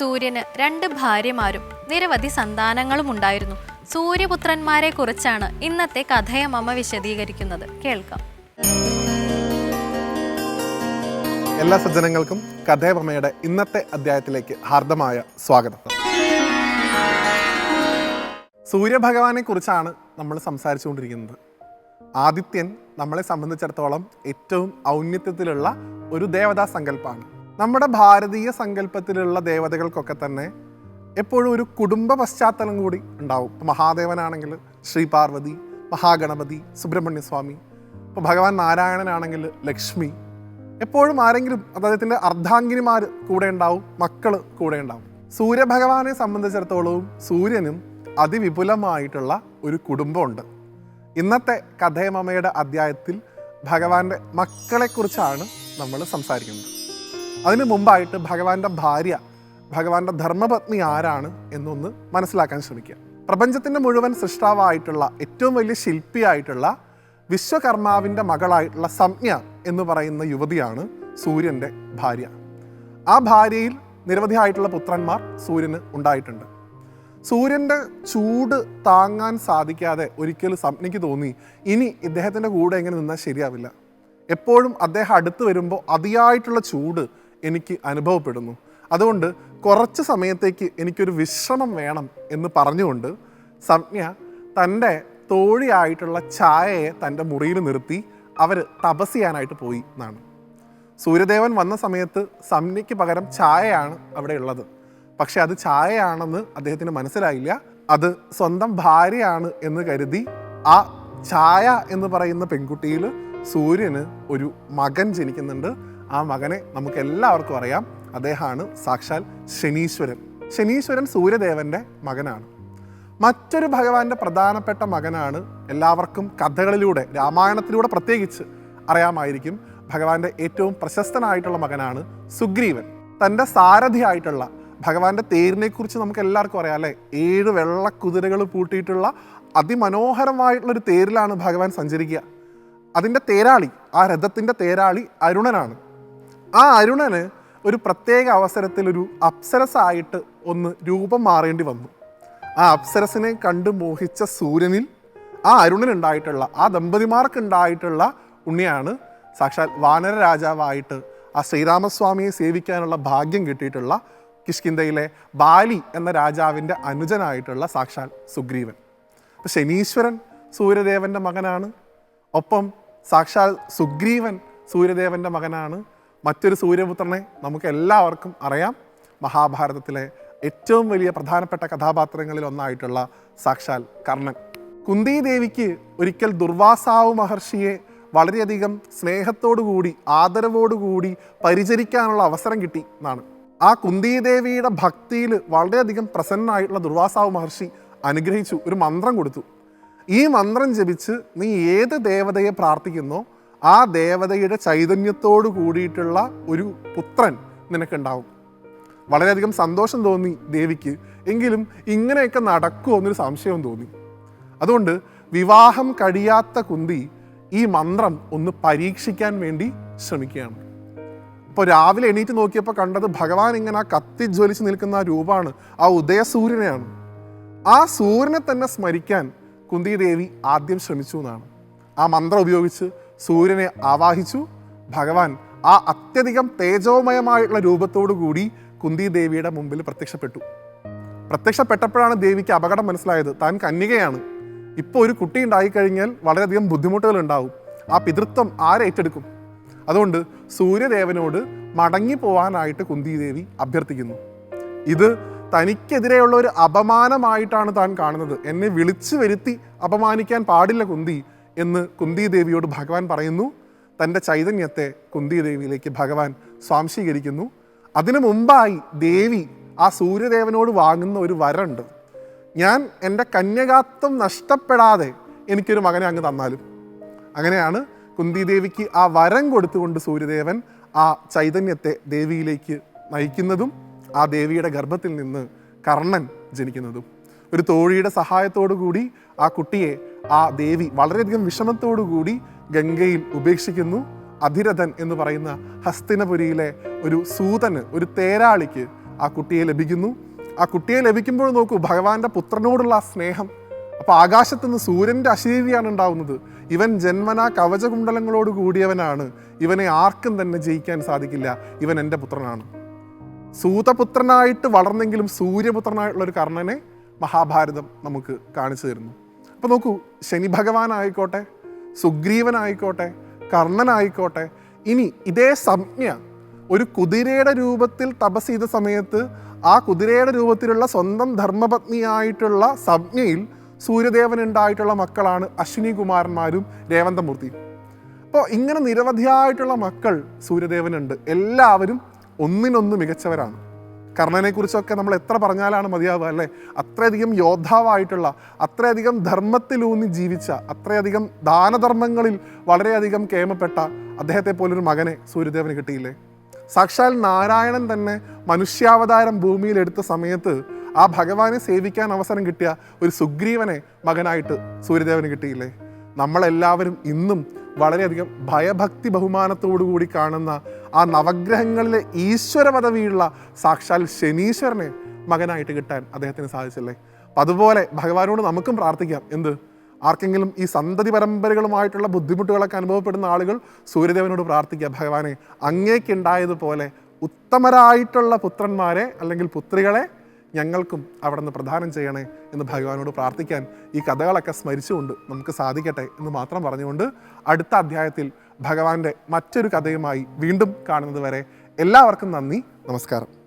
സൂര്യന് രണ്ട് ഭാര്യമാരും നിരവധി സന്താനങ്ങളും ഉണ്ടായിരുന്നു. സൂര്യപുത്രന്മാരെ കുറിച്ചാണ് ഇന്നത്തെ കഥയമ്മ വിശദീകരിക്കുന്നത്. കേൾക്കാം. എല്ലാ സജ്ജനങ്ങൾക്കും കഥയമ്മയുടെ ഇന്നത്തെ അധ്യായത്തിലേക്ക് ഹാർദമായ സ്വാഗതം. സൂര്യഭഗവാനെ കുറിച്ചാണ് നമ്മൾ സംസാരിച്ചുകൊണ്ടിരിക്കുന്നത്. ആദിത്യൻ നമ്മളെ സംബന്ധിച്ചിടത്തോളം ഏറ്റവും ഔന്നത്യത്തിലുള്ള ഒരു ദേവതാ സങ്കല്പമാണ് നമ്മുടെ ഭാരതീയ സങ്കല്പത്തിലുള്ള ദേവതകൾക്കൊക്കെ തന്നെ എപ്പോഴും ഒരു കുടുംബ പശ്ചാത്തലം കൂടി ഉണ്ടാവും. ഇപ്പോൾ മഹാദേവനാണെങ്കിൽ ശ്രീ പാർവതി മഹാഗണപതി സുബ്രഹ്മണ്യസ്വാമി ഇപ്പോൾ ഭഗവാൻ നാരായണനാണെങ്കിൽ ലക്ഷ്മി. എപ്പോഴും ആരെങ്കിലും അദ്ദേഹത്തിന്റെ അർദ്ധാംഗിനിമാർ കൂടെ ഉണ്ടാവും മക്കൾ കൂടെ ഉണ്ടാവും. സൂര്യഭഗവാനെ സംബന്ധിച്ചിടത്തോളവും സൂര്യനും അതിവിപുലമായിട്ടുള്ള ഒരു കുടുംബമുണ്ട്. ഇന്നത്തെ കഥയമമ്മയുടെ അധ്യായത്തിൽ ഭഗവാന്റെ മക്കളെക്കുറിച്ചാണ് നമ്മൾ സംസാരിക്കുന്നത്. അതിനു മുമ്പായിട്ട് ഭഗവാന്റെ ഭാര്യ ഭഗവാന്റെ ധർമ്മപത്നി ആരാണ് എന്നൊന്ന് മനസ്സിലാക്കാൻ ശ്രമിക്കുക. പ്രപഞ്ചത്തിന്റെ മുഴുവൻ സൃഷ്ടാവായിട്ടുള്ള ഏറ്റവും വലിയ ശില്പിയായിട്ടുള്ള വിശ്വകർമാവിന്റെ മകളായിട്ടുള്ള സംജ്ഞ എന്ന് പറയുന്ന യുവതിയാണ് സൂര്യന്റെ ഭാര്യ. ആ ഭാര്യയിൽ നിരവധിയായിട്ടുള്ള പുത്രന്മാർ സൂര്യന് ഉണ്ടായിട്ടുണ്ട്. സൂര്യന്റെ ചൂട് താങ്ങാൻ സാധിക്കാതെ ഒരിക്കലും സംജ്ഞയ്ക്ക് തോന്നി ഇനി ഇദ്ദേഹത്തിന്റെ കൂടെ എങ്ങനെ നിന്നാൽ ശരിയാവില്ല? എപ്പോഴും അദ്ദേഹം അടുത്ത് വരുമ്പോൾ അതിയായിട്ടുള്ള ചൂട് എനിക്ക് അനുഭവപ്പെടുന്നു. അതുകൊണ്ട് കുറച്ച് സമയത്തേക്ക് എനിക്കൊരു വിശ്രമം വേണം എന്ന് പറഞ്ഞുകൊണ്ട് സംജ്ഞ തന്റെ തോഴിയായിട്ടുള്ള ഛായയെ തന്റെ മുറിയിൽ നിർത്തി അവർ തപസ് ചെയ്യാനായിട്ട് പോയി എന്നാണ്. സൂര്യദേവൻ വന്ന സമയത്ത് സംജ്ഞയ്ക്ക് പകരം ഛായയാണ് അവിടെ ഉള്ളത്. പക്ഷെ അത് ഛായയാണെന്ന് അദ്ദേഹത്തിന് മനസ്സിലായില്ല. അത് സ്വന്തം ഭാര്യയാണ് എന്ന് കരുതി ആ ഛായ എന്ന് പറയുന്ന പെൺകുട്ടിയിൽ സൂര്യന് ഒരു മകൻ ജനിക്കുന്നുണ്ട്. ആ മകനെ നമുക്ക് എല്ലാവർക്കും അറിയാം. അദ്ദേഹമാണ് സാക്ഷാൽ ശനീശ്വരൻ. ശനീശ്വരൻ സൂര്യദേവന്റെ മകനാണ്. മറ്റൊരു ഭഗവാന്റെ പ്രധാനപ്പെട്ട മകനാണ് എല്ലാവർക്കും കഥകളിലൂടെ രാമായണത്തിലൂടെ പ്രത്യേകിച്ച് അറിയാമായിരിക്കും. ഭഗവാന്റെ ഏറ്റവും പ്രശസ്തനായിട്ടുള്ള മകനാണ് സുഗ്രീവൻ. തന്റെ സാരഥിയായിട്ടുള്ള ഭഗവാന്റെ തേരിനെ കുറിച്ച് നമുക്ക് എല്ലാവർക്കും അറിയാം അല്ലേ? ഏഴ് വെള്ള കുതിരകൾ പൂട്ടിയിട്ടുള്ള അതിമനോഹരമായിട്ടുള്ളൊരു തേരിലാണ് ഭഗവാൻ സഞ്ചരിക്കുക. അതിന്റെ തേരാളി ആ രഥത്തിന്റെ തേരാളി അരുണനാണ്. ആ അരുണന് ഒരു പ്രത്യേക അവസരത്തിൽ ഒരു അപ്സരസായിട്ട് ഒന്ന് രൂപം മാറേണ്ടി വന്നു. ആ അപ്സരസിനെ കണ്ട് മോഹിച്ച സൂര്യനിൽ ആ അരുണനുണ്ടായിട്ടുള്ള ആ ദമ്പതിമാർക്കുണ്ടായിട്ടുള്ള ഉണ്ണിയാണ് സാക്ഷാൽ വാനര രാജാവായിട്ട് ആ ശ്രീരാമസ്വാമിയെ സേവിക്കാനുള്ള ഭാഗ്യം കിട്ടിയിട്ടുള്ള കിഷ്കിന്തയിലെ ബാലി എന്ന രാജാവിന്റെ അനുജനായിട്ടുള്ള സാക്ഷാൽ സുഗ്രീവൻ. അപ്പം ശനീശ്വരൻ സൂര്യദേവന്റെ മകനാണ്. ഒപ്പം സാക്ഷാൽ സുഗ്രീവൻ സൂര്യദേവന്റെ മകനാണ്. മറ്റൊരു സൂര്യപുത്രനെ നമുക്ക് എല്ലാവർക്കും അറിയാം. മഹാഭാരതത്തിലെ ഏറ്റവും വലിയ പ്രധാനപ്പെട്ട കഥാപാത്രങ്ങളിൽ ഒന്നായിട്ടുള്ള സാക്ഷാൽ കർണൻ. കുന്തി ദേവിക്ക് ഒരിക്കൽ ദുർവാസാവ് മഹർഷിയെ വളരെയധികം സ്നേഹത്തോടുകൂടി ആദരവോടുകൂടി പരിചരിക്കാനുള്ള അവസരം കിട്ടി എന്നാണ്. ആ കുന്തി ദേവിയുടെ ഭക്തിയിൽ വളരെയധികം പ്രസന്നനായിട്ടുള്ള ദുർവാസാവ് മഹർഷി അനുഗ്രഹിച്ചു ഒരു മന്ത്രം കൊടുത്തു. ഈ മന്ത്രം ജപിച്ച് നീ ഏത് ദേവതയെ പ്രാർത്ഥിക്കുന്നോ? ആ ദേവതയുടെ ചൈതന്യത്തോട് കൂടിയിട്ടുള്ള ഒരു പുത്രൻ നിനക്കുണ്ടാവും. വളരെയധികം സന്തോഷം തോന്നി ദേവിക്ക്. എങ്കിലും ഇങ്ങനെയൊക്കെ നടക്കുമോ എന്നൊരു സംശയവും തോന്നി. അതുകൊണ്ട് വിവാഹം കഴിയാത്ത കുന്തി ഈ മന്ത്രം ഒന്ന് പരീക്ഷിക്കാൻ വേണ്ടി ശ്രമിക്കുകയാണ്. അപ്പോൾ രാവിലെ എണീറ്റ് നോക്കിയപ്പോൾ കണ്ടത് ഭഗവാൻ ഇങ്ങനെ ആ കത്തി ജ്വലിച്ച് നിൽക്കുന്ന ആ രൂപമാണ് ആ ഉദയസൂര്യനെയാണ്. ആ സൂര്യനെ തന്നെ സ്മരിക്കാൻ കുന്തി ദേവി ആദ്യം ശ്രമിച്ചു എന്നാണ്. ആ മന്ത്രം ഉപയോഗിച്ച് സൂര്യനെ ആവാഹിച്ചു. ഭഗവാൻ ആ അത്യധികം തേജോമയമായിട്ടുള്ള രൂപത്തോടു കൂടി കുന്തി ദേവിയുടെ മുമ്പിൽ പ്രത്യക്ഷപ്പെട്ടു. പ്രത്യക്ഷപ്പെട്ടപ്പോഴാണ് ദേവിക്ക് അപകടം മനസ്സിലായത്. താൻ കന്യകയാണ്. ഇപ്പോൾ ഒരു കുട്ടി ഉണ്ടായിക്കഴിഞ്ഞാൽ വളരെയധികം ബുദ്ധിമുട്ടുകൾ ഉണ്ടാവും. ആ പിതൃത്വം ആരേറ്റെടുക്കും അതുകൊണ്ട് സൂര്യദേവനോട് മടങ്ങി പോവാനായിട്ട് കുന്തി ദേവി അഭ്യർത്ഥിക്കുന്നു. ഇത് തനിക്കെതിരെയുള്ള ഒരു അപമാനമായിട്ടാണ് താൻ കാണുന്നത്. എന്നെ വിളിച്ചു വരുത്തി അപമാനിക്കാൻ പാടില്ല കുന്തി. എന്ന് കുന്തി ദേവിയോട് ഭഗവാൻ പറയുന്നു. തന്റെ ചൈതന്യത്തെ കുന്തി ദേവിയിലേക്ക് ഭഗവാൻ സ്വാംശീകരിക്കുന്നു. അതിനു മുമ്പായി ദേവി ആ സൂര്യദേവനോട് വാങ്ങുന്ന ഒരു വരണ്ട്. ഞാൻ എന്റെ കന്യകാത്വം നഷ്ടപ്പെടാതെ എനിക്കൊരു മകനെ അങ്ങ് തന്നാലും. അങ്ങനെയാണ് കുന്തി ദേവിക്ക് ആ വരം കൊടുത്തുകൊണ്ട് സൂര്യദേവൻ ആ ചൈതന്യത്തെ ദേവിയിലേക്ക് നയിക്കുന്നതും ആ ദേവിയുടെ ഗർഭത്തിൽ നിന്ന് കർണൻ ജനിക്കുന്നതും. ഒരു തോഴിയുടെ സഹായത്തോടു കൂടി ആ കുട്ടിയെ ആ ദേവി വളരെയധികം വിഷമത്തോടു കൂടി ഗംഗയിൽ ഉപേക്ഷിക്കുന്നു. അധിരഥൻ എന്ന് പറയുന്ന ഹസ്തിനപുരിയിലെ ഒരു സൂതന് ഒരു തേരാളിക്ക് ആ കുട്ടിയെ ലഭിക്കുന്നു. ആ കുട്ടിയെ ലഭിക്കുമ്പോൾ നോക്കൂ ഭഗവാന്റെ പുത്രനോടുള്ള ആ സ്നേഹം. അപ്പോൾ ആകാശത്ത് നിന്ന് സൂര്യന്റെ അശരീരിയാണ് ഉണ്ടാവുന്നത്. ഇവൻ ജന്മന കവചകുണ്ടലങ്ങളോട് കൂടിയവനാണ്. ഇവനെ ആർക്കും തന്നെ ജയിക്കാൻ സാധിക്കില്ല. ഇവൻ എന്റെ പുത്രനാണ്. സൂതപുത്രനായിട്ട് വളർന്നെങ്കിലും സൂര്യപുത്രനായിട്ടുള്ള ഒരു കർണനെ മഹാഭാരതം നമുക്ക് കാണിച്ചു തരുന്നു. അപ്പോൾ നോക്കൂ ശനി ഭഗവാനായിക്കോട്ടെ സുഗ്രീവനായിക്കോട്ടെ കർണനായിക്കോട്ടെ ഇനി ഇതേ സംജ്ഞ ഒരു കുതിരയുടെ രൂപത്തിൽ തപസ് ചെയ്ത സമയത്ത് ആ കുതിരയുടെ രൂപത്തിലുള്ള സ്വന്തം ധർമ്മപത്നിയായിട്ടുള്ള സംജ്ഞയിൽ സൂര്യദേവനുണ്ടായിട്ടുള്ള മക്കളാണ് അശ്വിനി കുമാരന്മാരും രേവന്തമൂർത്തിയും. അപ്പോൾ ഇങ്ങനെ നിരവധിയായിട്ടുള്ള മക്കൾ സൂര്യദേവനുണ്ട്. എല്ലാവരും ഒന്നിനൊന്ന് മികച്ചവരാണ്. കർണനെക്കുറിച്ചൊക്കെ നമ്മൾ എത്ര പറഞ്ഞാലാണ് മതിയാവുക അല്ലേ? അത്രയധികം യോദ്ധാവായിട്ടുള്ള അത്രയധികം ധർമ്മത്തിലൂന്നി ജീവിച്ച അത്രയധികം ദാനധർമ്മങ്ങളിൽ വളരെയധികം കേമപ്പെട്ട അദ്ദേഹത്തെ പോലൊരു മകനെ സൂര്യദേവന് കിട്ടിയില്ലേ? സാക്ഷാൽ നാരായണൻ തന്നെ മനുഷ്യാവതാരം ഭൂമിയിൽ എടുത്ത സമയത്ത് ആ ഭഗവാനെ സേവിക്കാൻ അവസരം കിട്ടിയ ഒരു സുഗ്രീവനെ മകനായിട്ട് സൂര്യദേവന് കിട്ടിയില്ലേ? നമ്മളെല്ലാവരും ഇന്നും വളരെയധികം ഭയഭക്തി ബഹുമാനത്തോടുകൂടി കാണുന്ന ആ നവഗ്രഹങ്ങളിലെ ഈശ്വര പദവിയുള്ള സാക്ഷാൽ ശനീശ്വരനെ മകനായിട്ട് കിട്ടാൻ അദ്ദേഹത്തിന് സാധിച്ചില്ലേ? അപ്പം അതുപോലെ ഭഗവാനോട് നമുക്കും പ്രാർത്ഥിക്കാം. എന്ത്? ആർക്കെങ്കിലും ഈ സന്തതി പരമ്പരകളുമായിട്ടുള്ള ബുദ്ധിമുട്ടുകളൊക്കെ അനുഭവപ്പെടുന്ന ആളുകൾ സൂര്യദേവനോട് പ്രാർത്ഥിക്കുക. ഭഗവാനെ അങ്ങേക്കുണ്ടായതുപോലെ ഉത്തമരായിട്ടുള്ള പുത്രന്മാരെ അല്ലെങ്കിൽ പുത്രികളെ ഞങ്ങൾക്കും അവിടെ നിന്ന് പ്രദാനം ചെയ്യണേ എന്ന് ഭഗവാനോട് പ്രാർത്ഥിക്കാൻ ഈ കഥകളൊക്കെ സ്മരിച്ചുകൊണ്ട് നമുക്ക് സാധിക്കട്ടെ എന്ന് മാത്രം പറഞ്ഞുകൊണ്ട് അടുത്ത അധ്യായത്തിൽ ഭഗവാന്റെ മറ്റൊരു കഥയുമായി വീണ്ടും കാണുന്നത് വരെ എല്ലാവർക്കും നന്ദി നമസ്കാരം.